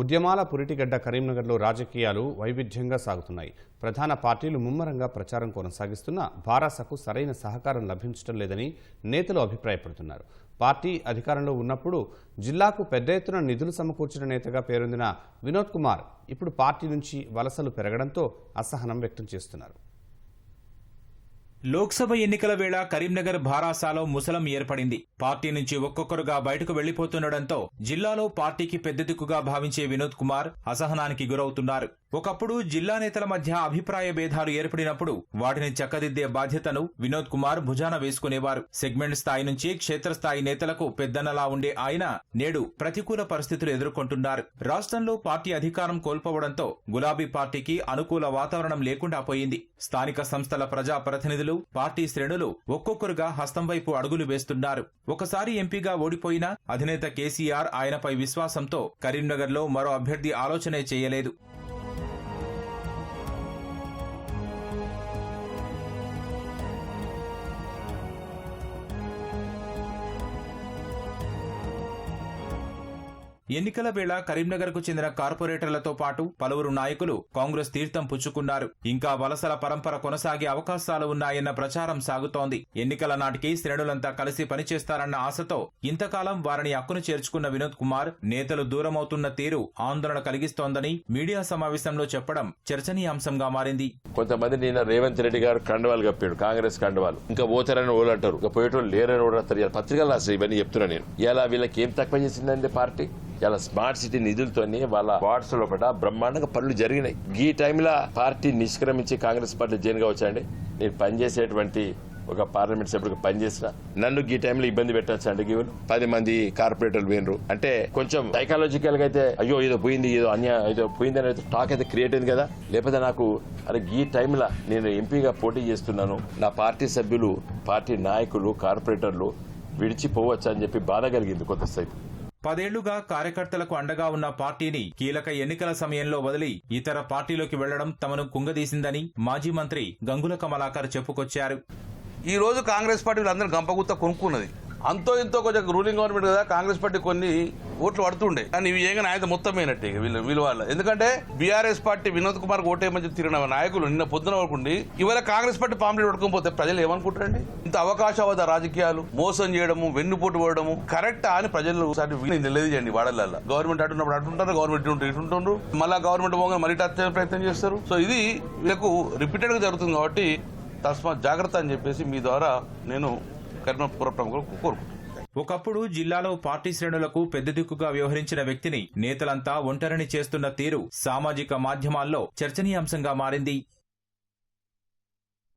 ఉద్యమాల పురిటిగడ్డ కరీంనగర్లో రాజకీయాలు వైవిధ్యంగా సాగుతున్నాయి. ప్రధాన పార్టీలు ముమ్మరంగా ప్రచారం కొనసాగిస్తున్నా భారాసకు సరైన సహకారం లభించడం లేదని నేతలు అభిప్రాయపడుతున్నారు. పార్టీ అధికారంలో ఉన్నప్పుడు జిల్లాకు పెద్ద ఎత్తున నిధులు సమకూర్చిన నేతగా పేరొందిన వినోద్ కుమార్ ఇప్పుడు పార్టీ నుంచి వలసలు పెరగడంతో అసహనం వ్యక్తం చేస్తున్నారు. లోక్సభ ఎన్నికల వేళ కరీంనగర్ భారాసాలో ముసలం ఏర్పడింది. పార్టీ నుంచి ఒక్కొక్కరుగా బయటకు వెళ్ళిపోతుండటంతో జిల్లాలో పార్టీకి పెద్ద దిక్కుగా భావించే వినోద్ కుమార్ అసహనానికి గురవుతున్నారు. ఒకప్పుడు జిల్లా నేతల మధ్య అభిప్రాయ భేదాలు ఏర్పడినప్పుడు వాటిని చక్కదిద్దే బాధ్యతను వినోద్ కుమార్ భుజాన వేసుకునేవారు. సెగ్మెంట్ స్థాయి నుంచి క్షేత్రస్థాయి నేతలకు పెద్దన్నలా ఉండే ఆయన నేడు ప్రతికూల పరిస్థితులు ఎదుర్కొంటున్నారు. రాష్ట్రంలో పార్టీ అధికారం కోల్పోవడంతో గులాబీ పార్టీకి అనుకూల వాతావరణం లేకుండా పోయింది. స్థానిక సంస్థల ప్రజా ప్రతినిధులు పార్టీ శ్రేణులు ఒక్కొక్కరుగా హస్తం వైపు అడుగులు వేస్తున్నారు. ఒకసారి ఎంపీగా ఓడిపోయినా అధినేత కేసీఆర్ ఆయనపై విశ్వాసంతో కరీంనగర్లో మరో అభ్యర్థి ఆలోచనే చేయలేదు. ఎన్నికల వేళ కరీంనగర్కు చెందిన కార్పొరేటర్లతో పాటు పలువురు నాయకులు కాంగ్రెస్ తీర్థం పుచ్చుకున్నారు. ఇంకా వలసల పరంపర కొనసాగే అవకాశాలు ఉన్నాయన్న ప్రచారం సాగుతోంది. ఎన్నికల నాటికి శ్రేణులంతా కలిసి పనిచేస్తారన్న ఆశతో ఇంతకాలం వారిని అక్కును చేర్చుకున్న వినోద్ కుమార్ నేతలు దూరమవుతున్న తీరు ఆందోళన కలిగిస్తోందని మీడియా సమావేశంలో చెప్పడం చర్చనీయాంశంగా మారింది. కొంతమంది నిన్న రేవంత్ రెడ్డి గారు కండవాలు కప్పాడు కాంగ్రెస్ కండవాలు. ఇంకా పోతారని వాళ్ళు అంటారు. ఇంకా పోయేటోళ్ళు లేరని కూడా పత్రికలు రాస్తారు ఇవన్నీ చెప్తున్నా నేను. ఇలా వీళ్ళకి ఏం తక్కువ చేసిందండి పార్టీ? ఇలా స్మార్ట్ సిటీ నిధులతోని వాళ్ళ వార్డ్స్ లోపల బ్రహ్మాండంగా పనులు జరిగినాయి. ఈ టైంలో పార్టీ నిష్క్రమించి కాంగ్రెస్ పార్టీ జైన్ కావచ్చండి నేను పనిచేసేటువంటి ఒక పార్లమెంట్ సభ్యుడికి పనిచేసిన. నన్ను ఈ టైంలో ఇబ్బంది పెట్టచ్చు అండి గీవన్ పది మంది కార్పొరేటర్లు పోయినరు. అంటే కొంచెం సైకాలజికల్గా అయితే అయ్యో ఏదో పోయింది ఏదో అన్య ఏదో పోయింది అనేది టాక్ అయితే క్రియేట్ అయింది కదా. లేకపోతే నాకు అరే ఈ టైంలో నేను ఎంపీగా పోటీ చేస్తున్నాను. నా పార్టీ సభ్యులు పార్టీ నాయకులు కార్పొరేటర్లు విడిచిపోవచ్చు అని చెప్పి బాధ కలిగింది కొంతసేపు. పదేళ్ళుగా కార్యకర్తలకు అండగా ఉన్న పార్టీని కీలక ఎన్నికల సమయంలో వదిలి ఇతర పార్టీలోకి వెళ్ళడం తమను కుంగదీసిందని మాజీ మంత్రి గంగుల కమలాకర్ చెప్పుకొచ్చారు. ఈ రోజు కాంగ్రెస్ పార్టీ వీళ్ళందరూ గంపగుత్త కొనుక్కున్నది. అంతో ఇంతో కొంచెం రూలింగ్ గవర్నమెంట్ కదా కాంగ్రెస్ పార్టీ కొన్ని ఓట్లు పడుతుండే. కానీ ఇవి ఏమైనా నాయకులు మొత్తం అయినట్టే వీళ్ళు వీళ్ళ ఎందుకంటే బీఆర్ఎస్ పార్టీ వినోద్ కుమార్ ఓటేయమని చెప్పి తిరిగిన నాయకులు నిన్న పొద్దున వరకుండి ఇవాళ కాంగ్రెస్ పార్టీ పాంప్లెట్ పట్టుకోకపోతే ప్రజలు ఏమనుకుంటారండి? ఇంత అవకాశవాద రాజకీయాలు మోసం చేయడము వెన్నుపోటు పోవడము కరెక్టా అని ప్రజలు ఒకసారి వీళ్ళని తెలియజేయండి వాడలలో గవర్నమెంట్ అటున్నప్పుడు అటుంటారు గవర్నమెంట్ ఇటు ఇటుంటారు మళ్ళా గవర్నమెంట్ పోగా మళ్ళీ టచ్ ప్రయత్నం చేస్తారు. సో ఇది వీళ్ళకు రిపీటెడ్గా జరుగుతుంది కాబట్టి తస్మాత్ జాగ్రత్త అని చెప్పేసి మీ ద్వారా నేను కరీంనగర్ ప్రముఖులు కోరుకుంటున్నాను ఒకప్పుడు జిల్లాలో పార్టీ శ్రేణులకు పెద్ద దిక్కుగా వ్యవహరించిన వ్యక్తిని నేతలంతా ఒంటరిని చేస్తున్న తీరు సామాజిక మాధ్యమాల్లో చర్చనీయాంశంగా మారింది.